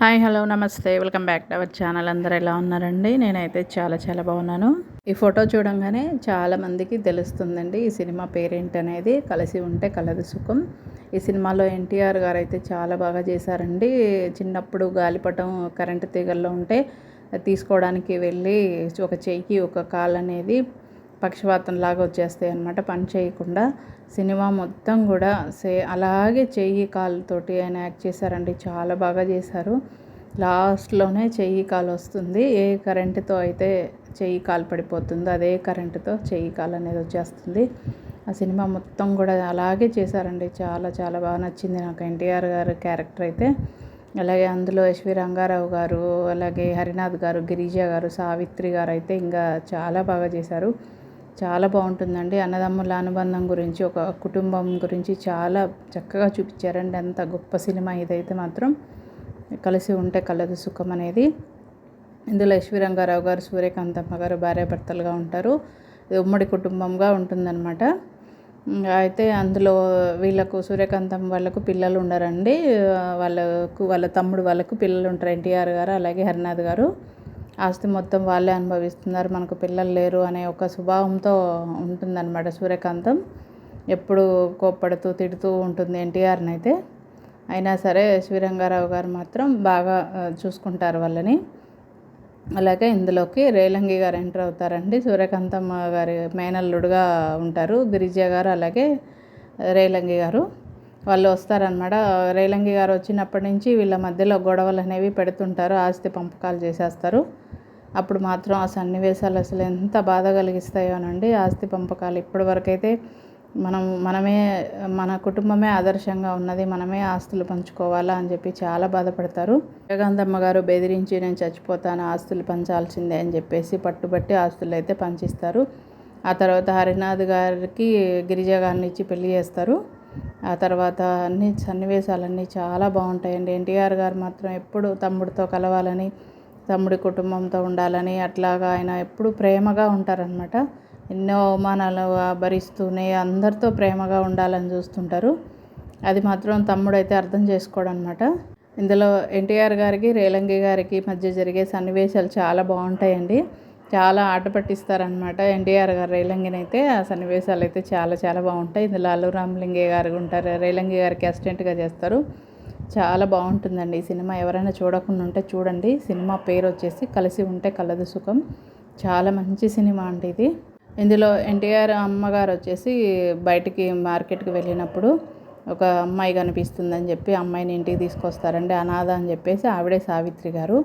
Hi hello నమస్తే. Welcome back to our channel. అందరు ఎలా ఉన్నారండి? నేనైతే చాలా చాలా బాగున్నాను. ఈ ఫోటో చూడంగానే చాలా మందికి తెలుస్తుందండి ఈ సినిమా పేరేంటి అనేది కలిసి ఉంటే కలదు సుఖం. ఈ సినిమాలో ఎన్టీఆర్ గారు అయితే చాలా బాగా చేశారండి. చిన్నప్పుడు గాలిపటం కరెంటు తీగల్లో ఉంటే తీసుకోవడానికి వెళ్ళి ఒక చెయ్యికి ఒక కాలు అనేది పక్షవాతం లాగా వచ్చేస్తాయి అనమాట పని చేయకుండా. సినిమా మొత్తం కూడా సే అలాగే చెయ్యి కాలుతోటి ఆయన యాక్ట్ చేశారండి చాలా బాగా చేశారు. లాస్ట్లోనే చెయ్యి కాలు వస్తుంది ఏ కరెంటుతో అయితే చెయ్యి కాలు పడిపోతుందో అదే కరెంటుతో చెయ్యి కాలు అనేది వచ్చేస్తుంది. ఆ సినిమా మొత్తం కూడా అలాగే చేశారండి చాలా చాలా బాగా నచ్చింది నాకు ఎన్టీఆర్ గారు క్యారెక్టర్ అయితే. అలాగే అందులో ఎస్వి రంగారావు గారు అలాగే హరినాథ్ గారు గిరిజ గారు సావిత్రి గారు అయితే ఇంకా చాలా బాగా చేశారు. చాలా బాగుంటుందండి. అన్నదమ్ముల అనుబంధం గురించి ఒక కుటుంబం గురించి చాలా చక్కగా చూపించారండి. అంత గొప్ప సినిమా ఇదైతే మాత్రం. కలిసి ఉంటే కలదు సుఖం అనేది. ఇందులో ఎస్వి గారు సూర్యకాంతమ్మ గారు భార్యాభర్తలుగా ఉంటారు. ఇది ఉమ్మడి కుటుంబంగా ఉంటుందన్నమాట. అయితే అందులో వీళ్ళకు సూర్యకాంతం వాళ్ళకు పిల్లలు ఉండరండి. వాళ్ళకు వాళ్ళ తమ్ముడు వాళ్ళకు పిల్లలు ఉంటారు. ఎన్టీఆర్ గారు అలాగే హరినాథ్ గారు. ఆస్తి మొత్తం వాళ్ళే అనుభవిస్తున్నారు. మనకు పిల్లలు లేరు అనే ఒక స్వభావంతో ఉంటుందన్నమాట సూర్యకాంతం. ఎప్పుడు కోప్పడుతూ తిడుతూ ఉంటుంది ఎన్టీఆర్ని అయితే. అయినా సరే శ్రీరంగారావు గారు మాత్రం బాగా చూసుకుంటారు వాళ్ళని. అలాగే ఇందులోకి రేలంగి గారు ఎంటర్ అవుతారండి. సూర్యకాంతమ్మ గారి మేనల్లుడుగా ఉంటారు గిరిజ గారు అలాగే రేలంగి గారు. వాళ్ళు వస్తారనమాట రేలంగి గారు వచ్చినప్పటి నుంచి వీళ్ళ మధ్యలో గొడవలు అనేవి పెడుతుంటారు ఆస్తి పంపకాలు చేసేస్తారు. అప్పుడు మాత్రం ఆ సన్నివేశాలు అసలు ఎంత బాధ కలిగిస్తాయోనండి ఆస్తి పంపకాలు ఇప్పటివరకైతే మనం మనమే మన కుటుంబమే ఆదర్శంగా ఉన్నది మనమే ఆస్తులు పంచుకోవాలా అని చెప్పి చాలా బాధపడతారు. జగంధమ్మ గారు బెదిరించి నేను చచ్చిపోతాను ఆస్తులు పంచాల్సిందే అని చెప్పేసి పట్టుబట్టి ఆస్తులు అయితే పంచిస్తారు. ఆ తర్వాత హరినాథ్ గారికి గిరిజ గారిని ఇచ్చి పెళ్ళి చేస్తారు. ఆ తర్వాత అన్ని సన్నివేశాలన్నీ చాలా బాగుంటాయండి. ఎన్టీఆర్ గారు మాత్రం ఎప్పుడు తమ్ముడితో కలవాలని తమ్ముడి కుటుంబంతో ఉండాలని అట్లాగా ఆయన ఎప్పుడు ప్రేమగా ఉంటారనమాట ఎన్నో అవమానాలు భరిస్తూనే అందరితో ప్రేమగా ఉండాలని చూస్తుంటారు. అది మాత్రం తమ్ముడైతే అర్థం చేసుకోవడం అనమాట ఇందులో ఎన్టీఆర్ గారికి రేలంగి గారికి మధ్య జరిగే సన్నివేశాలు చాలా బాగుంటాయండి. చాలా ఆట పట్టిస్తారనమాట ఎన్టీఆర్ గారు రైలంగిని అయితే ఆ సన్నివేశాలు అయితే చాలా చాలా బాగుంటాయి. ఇందులో అల్లు రామలింగే గారు ఉంటారు. రేలంగి గారికి అసిస్టెంట్గా చేస్తారు. చాలా బాగుంటుందండి ఈ సినిమా. ఎవరైనా చూడకుండా ఉంటే చూడండి. సినిమా పేరు వచ్చేసి కలిసి ఉంటే కలదు సుఖం. చాలా మంచి సినిమా అండి ఇది. ఇందులో ఎన్టీఆర్ అమ్మగారు వచ్చేసి బయటికి మార్కెట్కి వెళ్ళినప్పుడు ఒక అమ్మాయి కనిపిస్తుందని చెప్పి అమ్మాయిని ఇంటికి తీసుకొస్తారండి. అనాథ అని చెప్పేసి ఆవిడే సావిత్రి గారు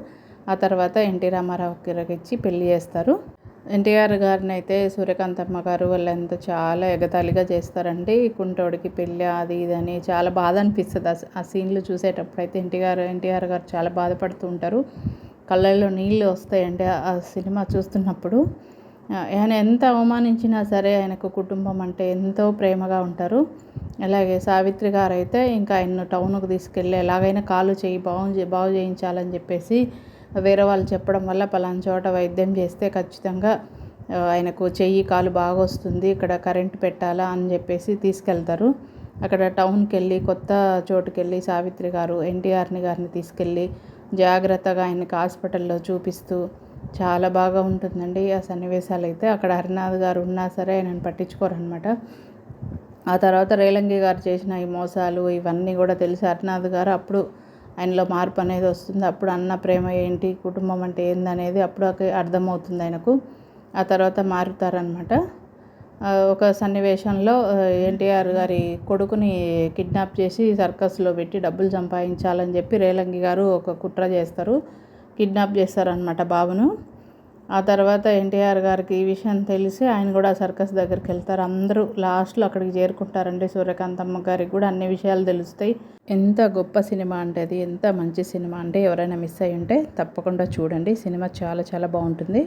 ఆ తర్వాత ఎన్టీ రామారావు గారికి ఇచ్చి పెళ్ళి చేస్తారు. ఎన్టీఆర్ గారిని అయితే సూర్యకాంతమ్మ గారు వాళ్ళంతా చాలా ఎగతాళిగా చేస్తారండి. కుంటోడికి పెళ్ళి అది ఇది అని చాలా బాధ అనిపిస్తుంది. ఆ సీన్లు చూసేటప్పుడు అయితే ఎన్టీఆర్ ఎన్టీఆర్ గారు చాలా బాధపడుతూ ఉంటారు. కళ్ళల్లో నీళ్ళు వస్తాయండి ఆ సినిమా చూస్తున్నప్పుడు. ఆయన ఎంత అవమానించినా సరే ఆయనకు కుటుంబం అంటే ఎంతో ప్రేమగా ఉంటారు. అలాగే సావిత్రి గారు అయితే ఇంకా ఆయన టౌన్కు తీసుకెళ్ళి ఎలాగైనా కాలు చేయి బాగు బాగు చేయించాలని చెప్పేసి వేరే వాళ్ళు చెప్పడం వల్ల పలానా చోట వైద్యం చేస్తే ఖచ్చితంగా ఆయనకు చెయ్యి కాలు బాగా వస్తుంది ఇక్కడ కరెంట్ పెట్టాలా అని చెప్పేసి తీసుకెళ్తారు. అక్కడ టౌన్కి వెళ్ళి కొత్త చోటుకి వెళ్ళి సావిత్రి గారు ఎన్టీఆర్ని గారిని తీసుకెళ్ళి జాగ్రత్తగా ఆయనకి హాస్పిటల్లో చూపిస్తూ చాలా బాగా ఉంటుందండి ఆ సన్నివేశాలు అయితే. అక్కడ హరినాథ్ గారు ఉన్నా సరే ఆయనను పట్టించుకోరనమాట. ఆ తర్వాత రేలంగి గారు చేసిన ఈ మోసాలు ఇవన్నీ కూడా తెలిసి హరినాథ్ గారు అప్పుడు ఆయనలో మార్పు అనేది వస్తుంది. అప్పుడు అన్న ప్రేమ ఏంటి? కుటుంబం అంటే ఏందనేది అప్పుడు అర్థమవుతుంది ఆయనకు. ఆ తర్వాత మారుతారనమాట ఒక సన్నివేశంలో ఎన్టీఆర్ గారి కొడుకుని కిడ్నాప్ చేసి సర్కస్లో పెట్టి డబ్బులు సంపాదించాలని చెప్పి రేలంగి గారు ఒక కుట్ర చేస్తారు. కిడ్నాప్ చేస్తారనమాట బాబును. ఆ తర్వాత ఎన్టీఆర్ గారికి ఈ విషయం తెలిసి ఆయన కూడా సర్కస్ దగ్గరికి వెళ్తారు. అందరూ లాస్ట్లో అక్కడికి చేరుకుంటారండి సూర్యకాంతమ్మ గారికి కూడా అన్ని విషయాలు తెలుస్తాయి. ఎంత గొప్ప సినిమా అంటే అది ఎంత మంచి సినిమా అంటే ఎవరైనా మిస్ అయ్యి ఉంటే తప్పకుండా చూడండి. సినిమా చాలా చాలా బాగుంటుంది.